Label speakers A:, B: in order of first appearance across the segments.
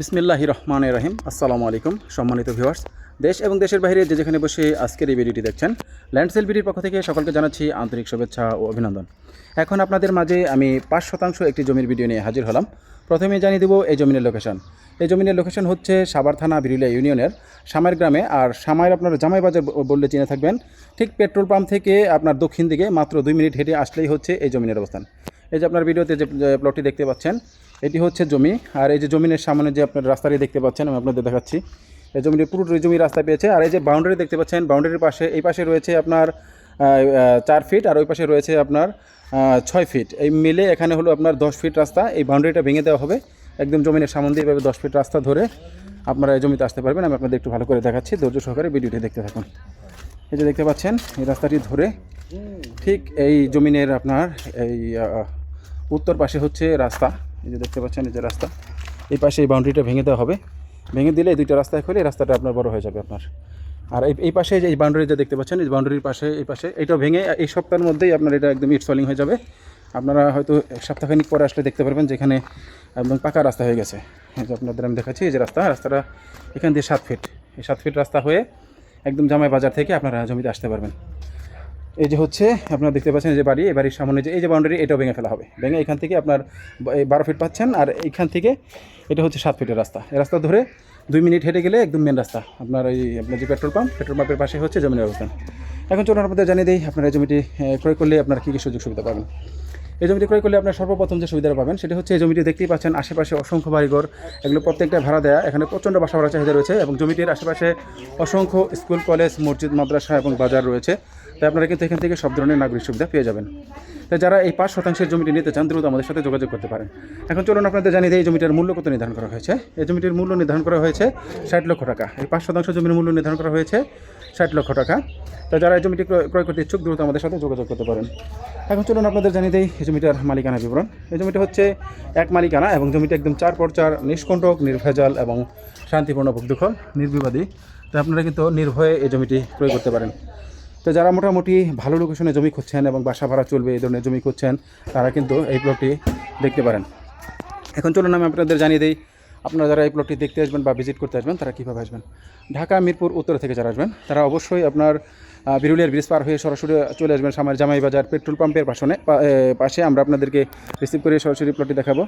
A: বিসমিল্লাহ রহমান রহিম। আসসালামু আলাইকুম, সম্মানিত ভিউয়ার্স দেশ এবং দেশের বাইরে যে যেখানে বসে আজকের এই ভিডিওটি দেখছেন ল্যান্ডসেল বিডির পক্ষ থেকে সকলকে জানাচ্ছি আন্তরিক শুভেচ্ছা ও অভিনন্দন। এখন আপনাদের মাঝে আমি পাঁচ শতাংশ একটি জমির ভিডিও নিয়ে হাজির হলাম। প্রথমে জানিয়ে দেবো এই জমিনের লোকেশন এই জমিনের লোকেশন হচ্ছে সাবার থানা বিরুলিয়া ইউনিয়নের সামাইর গ্রামে। আর সামাইর আপনার জামাই বাজার বললে চিনে থাকবেন, ঠিক পেট্রোল পাম্প থেকে আপনার দক্ষিণ দিকে মাত্র দুই মিনিট হেঁটে আসলেই হচ্ছে এই জমিনের অবস্থান। এই যে আপনার ভিডিওতে যে প্লটটি দেখতে পাচ্ছেন এটি হচ্ছে জমি, আর এই যে জমিনের সামনে যে আপনার রাস্তাটি দেখতে পাচ্ছেন, আমি আপনাদের দেখাচ্ছি। এই জমিটি পুরো জমি রাস্তা পেয়েছে, আর এই যে বাউন্ডারি দেখতে পাচ্ছেন বাউন্ডারির পাশে, এই পাশে রয়েছে আপনার চার ফিট আর ওই পাশে রয়েছে আপনার ছয় ফিট এই মিলে এখানে হলো আপনার দশ ফিট রাস্তা, এই বাউন্ডারিটা ভেঙে দেওয়া হবে। একদম জমিনের সামনে দিয়ে এভাবে দশ ফিট রাস্তা ধরে আপনারা এই জমিতে আসতে পারবেন। আমি আপনাদের একটু ভালো করে দেখাচ্ছি, ধৈর্য সহকারে ভিডিওটি দেখতে থাকুন। এই যে দেখতে পাচ্ছেন, এই রাস্তাটি ধরে ঠিক এই জমিনের আপনার এই উত্তর পাশে হচ্ছে রাস্তা। এই যে দেখতে পাচ্ছেন, এই যে রাস্তা। এই পাশে এই বাউন্ডারিটা ভেঙে দেওয়া হবে। ভেঙে দিলে এই দুইটা রাস্তায় খুলে রাস্তাটা আপনার বড় হয়ে যাবে আপনার। আর এই এই পাশে যে এই বাউন্ডারি যে দেখতে পাচ্ছেন, এই বাউন্ডারির পাশে, এই পাশে এটা ভেঙে এই সপ্তাহের মধ্যেই আপনার এটা একদম ইটসলিং হয়ে যাবে। আপনারা হয়তো এক সপ্তাহখানিক পরে আসলে দেখতে পারবেন যেখানে একদম পাকা রাস্তা হয়ে গেছে। আপনাদের আমি দেখাচ্ছি, এই যে রাস্তা, রাস্তাটা এখান দিয়ে সাত ফিট এই সাত ফিট রাস্তা হয়ে একদম জামাই বাজার থেকে আপনারা জমিতে আসতে পারবেন। এই যে হচ্ছে, আপনারা দেখতে পাচ্ছেন যে বাড়ি, এই বাড়ির সামনে যে, এই যে বাউন্ডারি এটাও ভেঙে ফেলা হবে। ভেঙে এখান থেকে আপনার বারো ফিট পাচ্ছেন, আর এইখান থেকে এটা হচ্ছে সাত ফিটের রাস্তা। রাস্তা ধরে দুই মিনিট হেঁটে গেলে একদম মেন রাস্তা। আপনার এই, আপনার যে পেট্রোল পাম্প পেট্রোল পাম্পের পাশে হচ্ছে জমির অবস্থান এখন চলুন আপনাদের জানিয়ে দিই, আপনারা এই জমিটি ক্রয় করলে আপনার কী কী সুযোগ সুবিধা পাবেন। এই জমিটি ক্রয় করলে আপনার সর্বপ্রথম যে সুবিধাটা পাবেন, সেটা হচ্ছে এই জমিটি দেখতেই পাচ্ছেন আশেপাশে অসংখ্য বাড়িঘর, এগুলো প্রত্যেকটা ভাড়া দেয়া। এখানে প্রচণ্ড বাসা ভাড়া চাহিদা রয়েছে এবং জমিটির আশেপাশে অসংখ্য স্কুল, কলেজ, মসজিদ, মাদ্রাসা এবং বাজার রয়েছে। তাই আপনারা কিন্তু এখান থেকে সব ধরনের নাগরিক সুবিধা পেয়ে যাবেন। তাই যারা এই পাঁচ শতাংশের জমিটি নিতে চান, দ্রুত আমাদের সাথে যোগাযোগ করতে পারেন। এখন চলুন আপনাদের জানিয়ে দিই, এই জমিটার মূল্য কত নির্ধারণ করা হয়েছে? এই জমিটির মূল্য নির্ধারণ করা হয়েছে ষাট লক্ষ টাকা। এই পাঁচ শতাংশ জমির মূল্য নির্ধারণ করা হয়েছে ষাট লক্ষ টাকা। তো যারা এই জমিটি ক্রয় করতে ইচ্ছুক, দ্রুত আমাদের সাথে যোগাযোগ করতে পারেন। এখন চলুন আপনাদের জানিয়ে দিই, এই জমিটার মালিকানা বিবরণ। এই জমিটা হচ্ছে এক মালিকানা এবং জমিটা একদম চার পর চার নিষ্কণ্টক, নির্ভেজাল এবং শান্তিপূর্ণ ভুগদুখল নির্বিবাদী। তো আপনারা কিন্তু নির্ভয়ে এই জমিটি ক্রয় করতে পারেন। তো যারা মোটামুটি ভালো লোকেশনে জমি খুঁজছেন এবং বাসা ভাড়া চলবে, এই ধরনের জমি খুঁজছেন, তারা কিন্তু এই প্লটটি দেখতে পারেন। এখন চলুন আমি আপনাদের জানিয়ে দিই আপনারা যারা এই প্লটটি দেখতে আসবেন বা ভিজিট করতে আসবেন, তারা কীভাবে আসবেন? ঢাকা, মিরপুর, উত্তর থেকে যারা আসবেন, তারা অবশ্যই আপনার বিরুলিয়ার ব্রিজ পার হয়ে সরাসরি চলে আসবেন সামার জামাই বাজার পেট্রোল পাম্পের পাশনে পাশে আমরা আপনাদেরকে রিসিভ করে সরাসরি প্লটটি দেখাবো।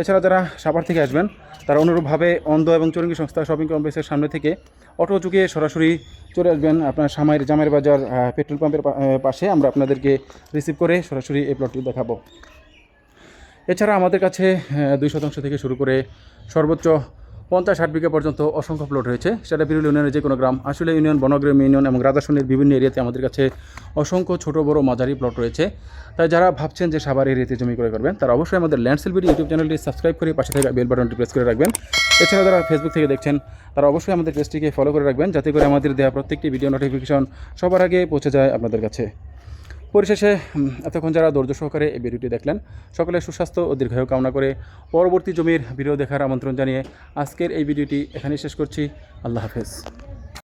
A: এছাড়া যারা সাভার থেকে আসবেন, তারা অনুরূপভাবে অন্ধ এবং চরঙ্গী সংস্থা শপিং কমপ্লেক্সের সামনে থেকে অটো যুগে সরাসরি চলে আসবেন আপনার সামাইয়ের জামাইয়ের বাজার পেট্রোল পাম্পের পাশে আমরা আপনাদেরকে রিসিভ করে সরাসরি এই প্লটটি দেখাবো। এছাড়া আমাদের কাছে দুই শতাংশ থেকে শুরু করে সর্বোচ্চ পঞ্চাশ ষাট বিঘা পর্যন্ত অসংখ্য প্লট রয়েছে। সেটা বিরুল ইউনিয়নের যে কোনো গ্রাম আসলে ইউনিয়ন, বনগ্রাম ইউনিয়ন এবং রাজাসনের বিভিন্ন এরিয়াতে আমাদের কাছে অসংখ্য ছোট, বড়, মাঝারি প্লট রয়েছে। তাই যারা ভাবছেন যে সাবার এরিয়াতে জমি করে করবেন, তারা অবশ্যই আমাদের ল্যান্ডসেল ভিডিও ইউটিউব চ্যানেলটি সাবস্ক্রাইব করে পাশে থাকা বেল বাটনটি প্রেস করে রাখবেন। এছাড়া যারা ফেসবুক থেকে দেখছেন, তারা অবশ্যই আমাদের পেজটিকে ফলো করে রাখবেন, যাতে করে আমাদের দেওয়া প্রত্যেকটি ভিডিও নোটিফিকেশন সবার আগে পৌঁছে যায় আপনাদের কাছে। পরিশেষে এতক্ষণ যারা ধৈর্য সহকারে এই ভিডিওটি দেখলেন সকলের সুস্বাস্থ্য ও দীর্ঘায়ু কামনা করে পরবর্তী জমির ভিডিও দেখার আমন্ত্রণ জানিয়ে আজকের এই ভিডিওটি এখানেই শেষ করছি। আল্লাহ হাফেজ।